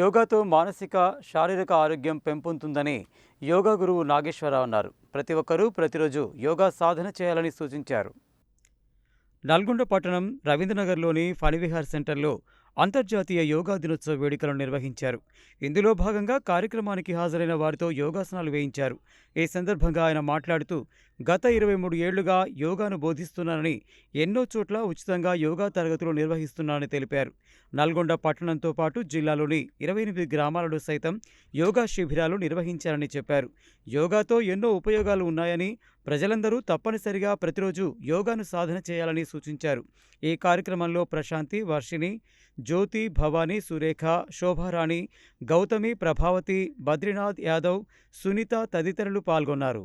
యోగాతో మానసిక శారీరక ఆరోగ్యం పెంపొందుతుందని యోగా గురువు నాగేశ్వరరావు అన్నారు ప్రతి ఒక్కరూ ప్రతిరోజు యోగా సాధన చేయాలని సూచించారు నల్గొండ పట్టణం రవీంద్రనగర్లోని ఫణివిహార్ సెంటర్లో అంతర్జాతీయ యోగా దినోత్సవ వేడుకలను నిర్వహించారు ఇందులో భాగంగా కార్యక్రమానికి హాజరైన వారితో యోగాసనాలు వేయించారు ఈ సందర్భంగా ఆయన మాట్లాడుతూ గత ఇరవై మూడు ఏళ్లుగా యోగాను బోధిస్తున్నానని ఎన్నో చోట్ల ఉచితంగా యోగా తరగతులు నిర్వహిస్తున్నానని తెలిపారు నల్గొండ పట్టణంతో పాటు జిల్లాలోని ఇరవై ఎనిమిది గ్రామాలలో సైతం యోగా శిబిరాలు నిర్వహించారని చెప్పారు యోగాతో ఎన్నో ఉపయోగాలు ఉన్నాయని ప్రజలందరూ తప్పనిసరిగా ప్రతిరోజు యోగాను సాధన చేయాలని సూచించారు ఈ కార్యక్రమంలో ప్రశాంతి వర్షిణి జ్యోతి భవానీ సురేఖ శోభారాణి గౌతమి ప్రభావతి బద్రీనాథ్ యాదవ్ సునీత తదితరులు పాల్గొన్నారు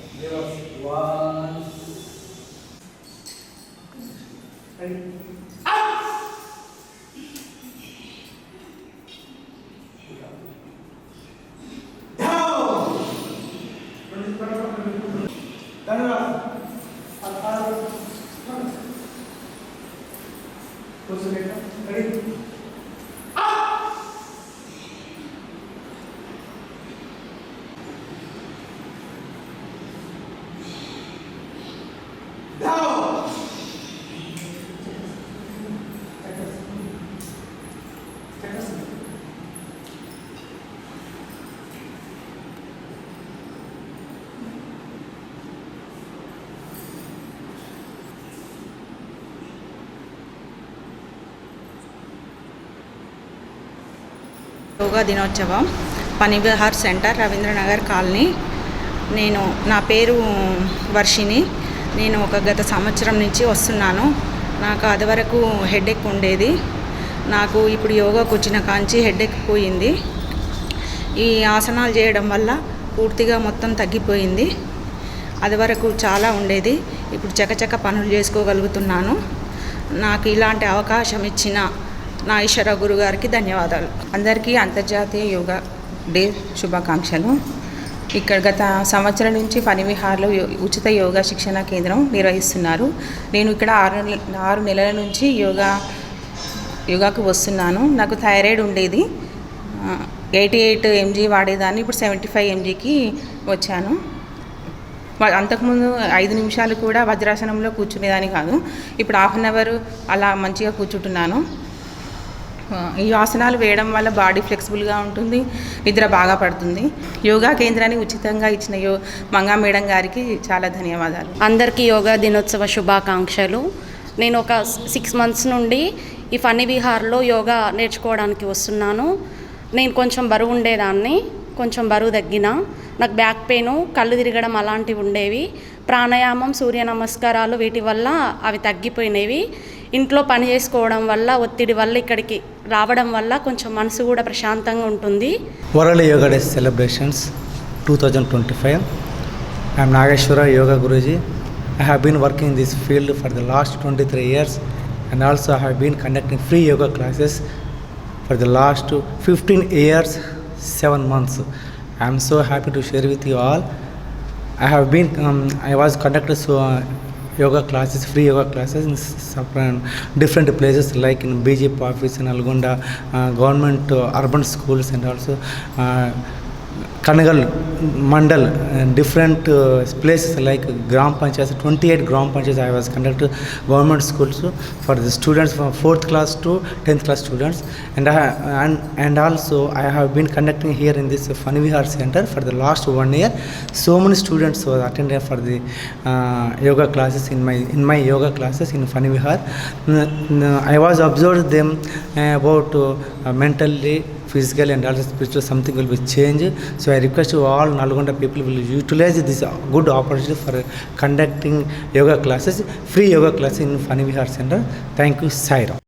Give us one. Thank you. Yoga దినోత్సవం పనిబిహార్ సెంటర్ రవీంద్రనగర్ కాలనీ నేను నా పేరు వర్షిని నేను ఒక గత సంవత్సరం నుంచి వస్తున్నాను నాకు అది వరకు హెడేక్ ఉండేది నాకు ఇప్పుడు యోగాకు వచ్చిన కాంచి హెడేక్ పోయింది ఈ ఆసనాలు చేయడం వల్ల పూర్తిగా మొత్తం తగ్గిపోయింది అది వరకు చాలా ఉండేది ఇప్పుడు చకచక పనులు చేసుకోగలుగుతున్నాను నాకు ఇలాంటి అవకాశం ఇచ్చిన నా ఈశ్వర గారికి ధన్యవాదాలు అందరికీ అంతర్జాతీయ యోగా డే శుభాకాంక్షలు ఇక్కడ గత సంవత్సరం నుంచి పనివిహార్లో ఉచిత యోగా శిక్షణ కేంద్రం నిర్వహిస్తున్నారు నేను ఇక్కడ ఆరు ఆరు నెలల నుంచి యోగా యోగాకు వస్తున్నాను నాకు థైరాయిడ్ ఉండేది ఎయిటీ ఎయిట్ ఎంజీ వాడేదాన్ని ఇప్పుడు సెవెంటీ ఫైవ్ ఎంజీకి వచ్చాను అంతకుముందు ఐదు నిమిషాలు కూడా వజ్రాసనంలో కూర్చునేదాన్ని కాదు ఇప్పుడు హాఫ్ అన్ అవర్ అలా మంచిగా కూర్చుంటున్నాను ఈ ఆసనాలు వేయడం వల్ల బాడీ ఫ్లెక్సిబుల్గా ఉంటుంది నిద్ర బాగా పడుతుంది యోగా కేంద్రాన్ని ఉచితంగా ఇచ్చిన యో మంగా మేడం గారికి చాలా ధన్యవాదాలు అందరికీ యోగా దినోత్సవ శుభాకాంక్షలు నేను ఒక సిక్స్ మంత్స్ నుండి ఈ ఫన్నీ విహార్లో యోగా నేర్చుకోవడానికి వస్తున్నాను నేను కొంచెం బరువు ఉండేదాన్ని కొంచెం బరువు తగ్గిన నాకు బ్యాక్ పెయిన్ కళ్ళు తిరగడం అలాంటివి ఉండేవి ప్రాణాయామం సూర్య నమస్కారాలు వీటి వల్ల అవి తగ్గిపోయినవి ఇంట్లో పని చేసుకోవడం వల్ల ఒత్తిడి వల్ల ఇక్కడికి రావడం వల్ల కొంచెం మనసు కూడా ప్రశాంతంగా ఉంటుంది world yoga day celebrations two thousand twenty five I'm Nageshwara yoga guruji I have been working this field for the last twenty three years and also I have been conducting free yoga classes for the last fifteen years seven months I'm so happy to share with you all I have been I was conducted so yoga classes, free yoga classes in different places like in BJP office in Algonda, government urban schools, and also Karnagal mandal and different uh, places like gram panchayats 28 gram panchayats i was conducted government schools for the students from 4th class to 10th class students and I, and and also i have been conducting here in this fanvihar center for the last one year so many students were attending for the uh, yoga classes in my in my yoga classes in fanvihar i was observed them uh, about uh, mentally physical and also spiritual something will be changed. So I request you all Nalgonda people will utilize this good opportunity for conducting yoga classes, free yoga classes in Fani Vihar Center. Thank you, Saira.